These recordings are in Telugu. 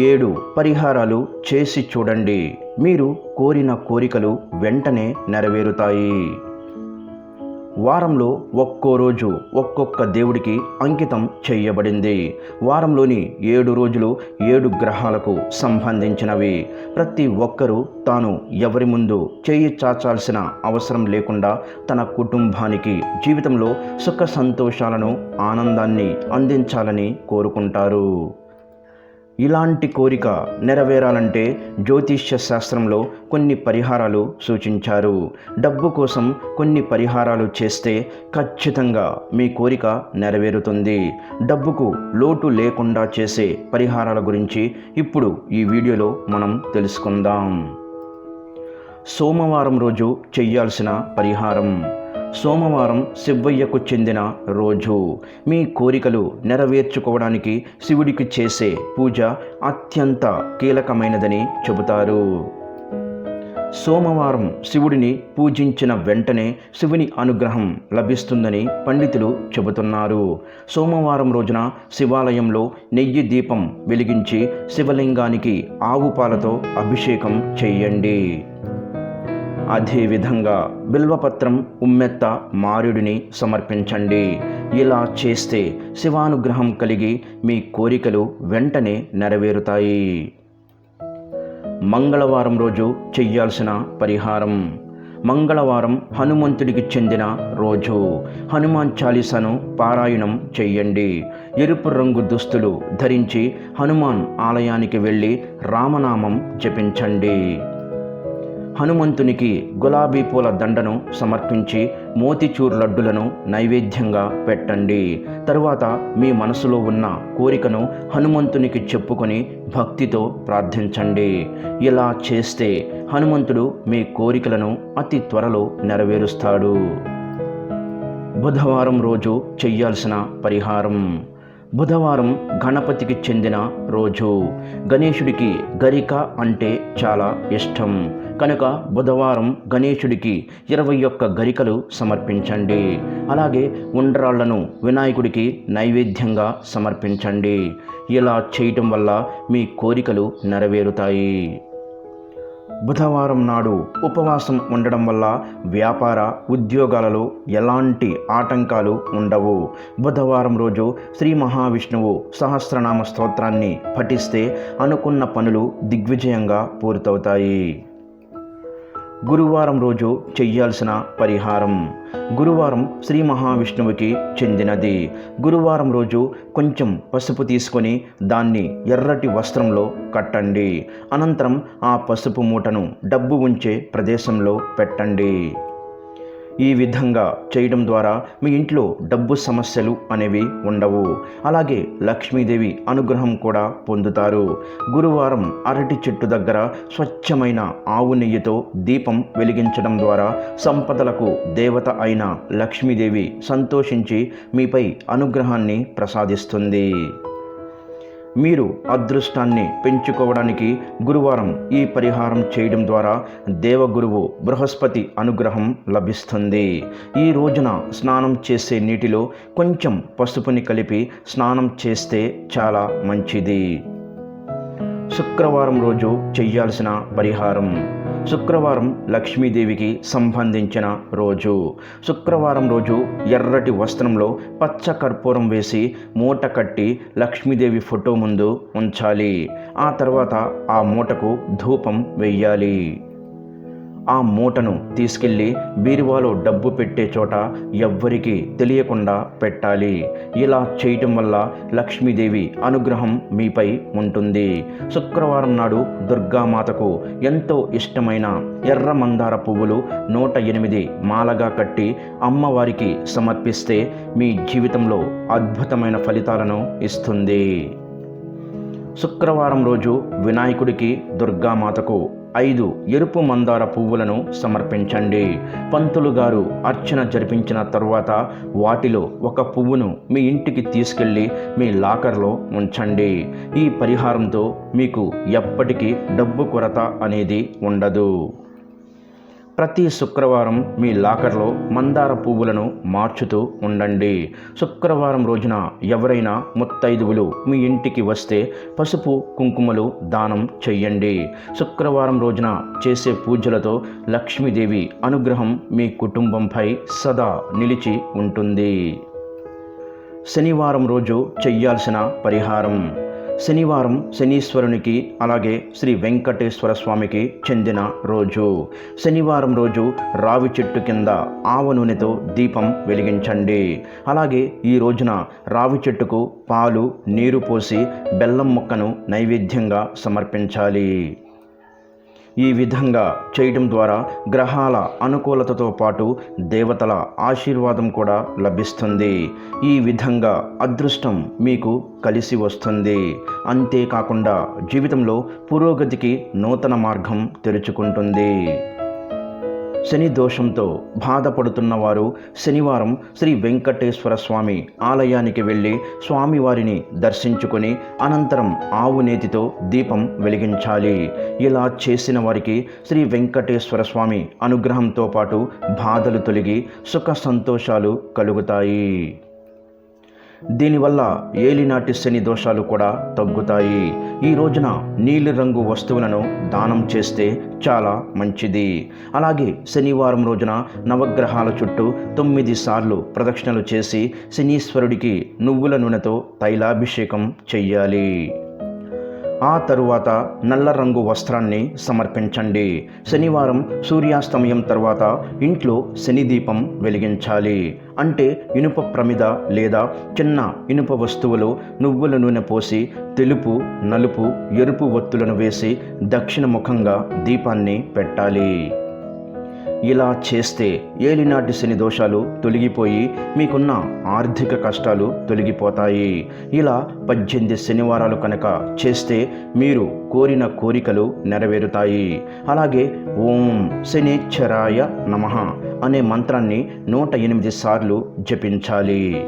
ఏడు పరిహారాలు చేసి చూడండి. మీరు కోరిన కోరికలు వెంటనే నెరవేరుతాయి. వారంలో ఒక్కో రోజు ఒక్కొక్క దేవుడికి అంకితం చేయబడింది. వారంలోని ఏడు రోజులు ఏడు గ్రహాలకు సంబంధించినవి. ప్రతి ఒక్కరూ తాను ఎవరి ముందు చేయి చాచాల్సిన అవసరం లేకుండా తన కుటుంబానికి జీవితంలో సుఖ సంతోషాలను ఆనందాన్ని అందించాలని కోరుకుంటారు. ఇలాంటి కోరిక నెరవేరాలంటే జ్యోతిష్య శాస్త్రంలో కొన్ని పరిహారాలు సూచించారు. డబ్బు కోసం కొన్ని పరిహారాలు చేస్తే ఖచ్చితంగా మీ కోరిక నెరవేరుతుంది. డబ్బుకు లోటు లేకుండా చేసే పరిహారాల గురించి ఇప్పుడు ఈ వీడియోలో మనం తెలుసుకుందాం. సోమవారం రోజు చెయ్యాల్సిన పరిహారం. సోమవారం శివయ్యకు చెందిన రోజు. మీ కోరికలు నెరవేర్చుకోవడానికి శివుడికి చేసే పూజ అత్యంత కీలకమైనదని చెబుతారు. సోమవారం శివుడిని పూజించిన వెంటనే శివుని అనుగ్రహం లభిస్తుందని పండితులు చెబుతున్నారు. సోమవారం రోజున శివాలయంలో నెయ్యి దీపం వెలిగించి శివలింగానికి ఆవు పాలతో అభిషేకం చేయండి. అదేవిధంగా బిల్వపత్రం ఉమ్మెత్త మారుడిని సమర్పించండి. ఇలా చేస్తే శివానుగ్రహం కలిగి మీ కోరికలు వెంటనే నెరవేరుతాయి. మంగళవారం రోజు చెయ్యాల్సిన పరిహారం. మంగళవారం హనుమంతుడికి చెందిన రోజు. హనుమాన్ చాలీసాను పారాయణం చెయ్యండి. ఎరుపు రంగు దుస్తులు ధరించి హనుమాన్ ఆలయానికి వెళ్ళి రామనామం జపించండి. హనుమంతునికి గులాబీ పూల దండను సమర్పించి మోతిచూర్ లడ్డులను నైవేద్యంగా పెట్టండి. తరువాత మీ మనసులో ఉన్న కోరికను హనుమంతునికి చెప్పుకొని భక్తితో ప్రార్థించండి. ఇలా చేస్తే హనుమంతుడు మీ కోరికలను అతి త్వరలో నెరవేరుస్తాడు. బుధవారం రోజు చెయ్యాల్సిన పరిహారం. బుధవారం గణపతికి చెందిన రోజు. గణేశుడికి గరిక అంటే చాలా ఇష్టం. కనుక బుధవారం గణేశుడికి ఇరవై ఒక్క గరికలు సమర్పించండి. అలాగే ఉండ్రాళ్ళను వినాయకుడికి నైవేద్యంగా సమర్పించండి. ఇలా చేయటం వల్ల మీ కోరికలు నెరవేరుతాయి. బుధవారం నాడు ఉపవాసం ఉండడం వల్ల వ్యాపార ఉద్యోగాలలో ఎలాంటి ఆటంకాలు ఉండవు. బుధవారం రోజు శ్రీ మహావిష్ణువు సహస్రనామ స్తోత్రాన్ని పఠిస్తే అనుకున్న పనులు దిగ్విజయంగా పూర్తవుతాయి. గురువారం రోజు చెయ్యాల్సిన పరిహారం. గురువారం శ్రీ మహావిష్ణువుకి చెందినది. గురువారం రోజు కొంచెం పసుపు తీసుకొని దాన్ని ఎర్రటి వస్త్రంలో కట్టండి. అనంతరం ఆ పసుపు మూటను డబ్బు ఉంచే ప్రదేశంలో పెట్టండి. ఈ విధంగా చేయడం ద్వారా మీ ఇంట్లో డబ్బు సమస్యలు అనేవి ఉండవు. అలాగే లక్ష్మీదేవి అనుగ్రహం కూడా పొందుతారు. గురువారం అరటి చెట్టు దగ్గర స్వచ్ఛమైన ఆవు నెయ్యితో దీపం వెలిగించడం ద్వారా సంపదలకు దేవత అయిన లక్ష్మీదేవి సంతోషించి మీపై అనుగ్రహాన్ని ప్రసాదిస్తుంది. మీరు అదృష్టాన్ని పెంచుకోవడానికి గురువారం ఈ పరిహారం చేయడం ద్వారా దేవగురువు బృహస్పతి అనుగ్రహం లభిస్తుంది. ఈ రోజున స్నానం చేసే నీటిలో కొంచెం పసుపుని కలిపి స్నానం చేస్తే చాలా మంచిది. శుక్రవారం రోజు చెయ్యాల్సిన పరిహారం. శుక్రవారం లక్ష్మీదేవికి సంబంధించిన రోజు. శుక్రవారం రోజు ఎర్రటి వస్త్రంలో పచ్చ కర్పూరం వేసి మూట కట్టి లక్ష్మీదేవి ఫోటో ముందు ఉంచాలి. ఆ తర్వాత ఆ మూటకు ధూపం వెయ్యాలి ఆ మూటను తీసుకెళ్ళి బీరువాలో డబ్బు పెట్టే చోట ఎవ్వరికీ తెలియకుండా పెట్టాలి. ఇలా చేయటం వల్ల లక్ష్మీదేవి అనుగ్రహం మీపై ఉంటుంది. శుక్రవారం నాడు దుర్గామాతకు ఎంతో ఇష్టమైన ఎర్ర మందార పువ్వులు నూట ఎనిమిది మాలగా కట్టి అమ్మవారికి సమర్పిస్తే మీ జీవితంలో అద్భుతమైన ఫలితాలను ఇస్తుంది. శుక్రవారం రోజు వినాయకుడికి దుర్గామాతకు ఐదు ఎరుపు మందార పువ్వులను సమర్పించండి. పంతులు గారు అర్చన జరిపించిన తర్వాత వాటిలో ఒక పువ్వును మీ ఇంటికి తీసుకెళ్ళి మీ లాకర్లో ఉంచండి. ఈ పరిహారంతో మీకు ఎప్పటికీ డబ్బు కొరత అనేది ఉండదు. ప్రతి శుక్రవారం మీ లాకర్లో మందార పువ్వులను మార్చుతూ ఉండండి. శుక్రవారం రోజున ఎవరైనా ముత్తైదువులు మీ ఇంటికి వస్తే పసుపు కుంకుమలు దానం చెయ్యండి. శుక్రవారం రోజున చేసే పూజలతో లక్ష్మీదేవి అనుగ్రహం మీ కుటుంబంపై సదా నిలిచి ఉంటుంది. శనివారం రోజు చెయ్యాల్సిన పరిహారం. శనివారం శనీశ్వరునికి అలాగే శ్రీ వెంకటేశ్వర స్వామికి చెందిన రోజు. శనివారం రోజు రావి చెట్టు కింద ఆవ నూనెతో దీపం వెలిగించండి. అలాగే ఈ రోజున రావి చెట్టుకు పాలు నీరు పోసి బెల్లం ముక్కను నైవేద్యంగా సమర్పించాలి. ఈ విధంగా చేయడం ద్వారా గ్రహాల అనుకూలతతో పాటు దేవతల ఆశీర్వాదం కూడా లభిస్తుంది. ఈ విధంగా అదృష్టం మీకు కలిసి వస్తుంది. అంతేకాకుండా జీవితంలో పురోగతికి నూతన మార్గం తెరుచుకుంటుంది. శని దోషంతో బాధపడుతున్న వారు శనివారం శ్రీ వెంకటేశ్వర స్వామి ఆలయానికి వెళ్ళి స్వామివారిని దర్శించుకొని అనంతరం ఆవు నేతితో దీపం వెలిగించాలి. ఇలా చేసిన వారికి శ్రీ వెంకటేశ్వర స్వామి అనుగ్రహంతో పాటు బాధలు తొలగి సుఖ సంతోషాలు కలుగుతాయి. దీనివల్ల ఏలినాటి శని దోషాలు కూడా తగ్గుతాయి. ఈ రోజున నీలి రంగు వస్తువులను దానం చేస్తే చాలా మంచిది. అలాగే శనివారం రోజున నవగ్రహాల చుట్టూ తొమ్మిది సార్లు ప్రదక్షిణలు చేసి శనీశ్వరుడికి నువ్వుల నూనెతో తైలాభిషేకం చెయ్యాలి. ఆ తరువాత నల్ల రంగు వస్త్రాన్ని సమర్పించండి. శనివారం సూర్యాస్తమయం తర్వాత ఇంట్లో శని దీపం వెలిగించాలి. అంటే ఇనుప ప్రమిద లేదా చిన్న ఇనుప వస్తువులు నువ్వుల నూనె పోసి తెలుపు నలుపు ఎరుపు ఒత్తులను వేసి దక్షిణ ముఖంగా దీపాన్ని పెట్టాలి. ఇలా చేస్తే ఏలినాటి శని దోషాలు తొలగిపోయి మీకున్న ఆర్థిక కష్టాలు తొలగిపోతాయి. ఇలా పద్దెనిమిది శనివారాలు కనుక చేస్తే మీరు కోరిన కోరికలు నెరవేరుతాయి. అలాగే ఓం శనిచ్చరాయ నమ అనే మంత్రాన్ని నూట ఎనిమిది సార్లు జపించాలి.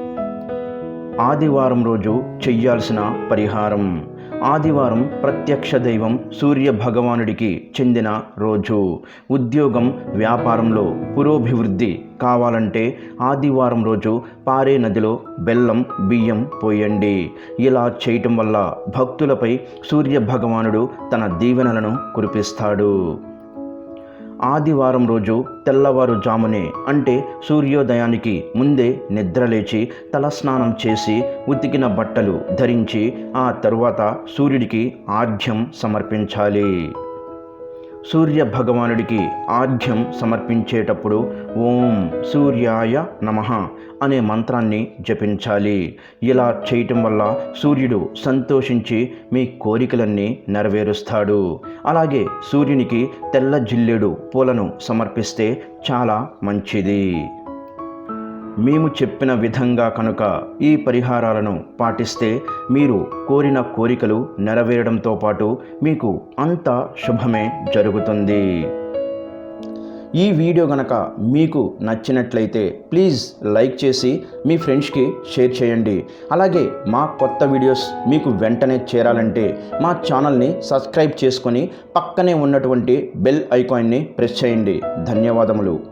ఆదివారం రోజు చెయ్యాల్సిన పరిహారం. ఆదివారం ప్రత్యక్ష దైవం సూర్య భగవానుడికి చెందిన రోజు. ఉద్యోగం వ్యాపారంలో పురోభివృద్ధి కావాలంటే ఆదివారం రోజు పారే నదిలో బెల్లం బియ్యం పోయండి. ఇలా చేయటం వల్ల భక్తులపై సూర్య భగవానుడు తన దీవెనలను కురిపిస్తాడు. ఆదివారం రోజు తెల్లవారుజామునే అంటే సూర్యోదయానికి ముందే నిద్రలేచి తలస్నానం చేసి ఉతికిన బట్టలు ధరించి ఆ తరువాత సూర్యుడికి ఆర్ఘ్యం సమర్పించాలి. సూర్య భగవానుడికి ఆర్ఘ్యం సమర్పించేటప్పుడు ఓం సూర్యాయ నమ అనే మంత్రాన్ని జపించాలి. ఇలా చేయటం వల్ల సూర్యుడు సంతోషించి మీ కోరికలన్నీ నెరవేరుస్తాడు. అలాగే సూర్యునికి తెల్ల జిల్లెడు పూలను సమర్పిస్తే చాలా మంచిది. మేము చెప్పిన విధంగా కనుక ఈ పరిహారాలను పాటిస్తే మీరు కోరిన కోరికలు నెరవేరడంతో పాటు మీకు అంత శుభమే జరుగుతుంది. ఈ వీడియో గనక మీకు నచ్చినట్లయితే ప్లీజ్ లైక్ చేసి మీ ఫ్రెండ్స్కి షేర్ చేయండి. అలాగే మా కొత్త వీడియోస్ మీకు వెంటనే చేరాలంటే మా ఛానల్ని సబ్స్క్రైబ్ చేసుకొని పక్కనే ఉన్నటువంటి బెల్ ఐకాన్ని ప్రెస్ చేయండి. ధన్యవాదములు.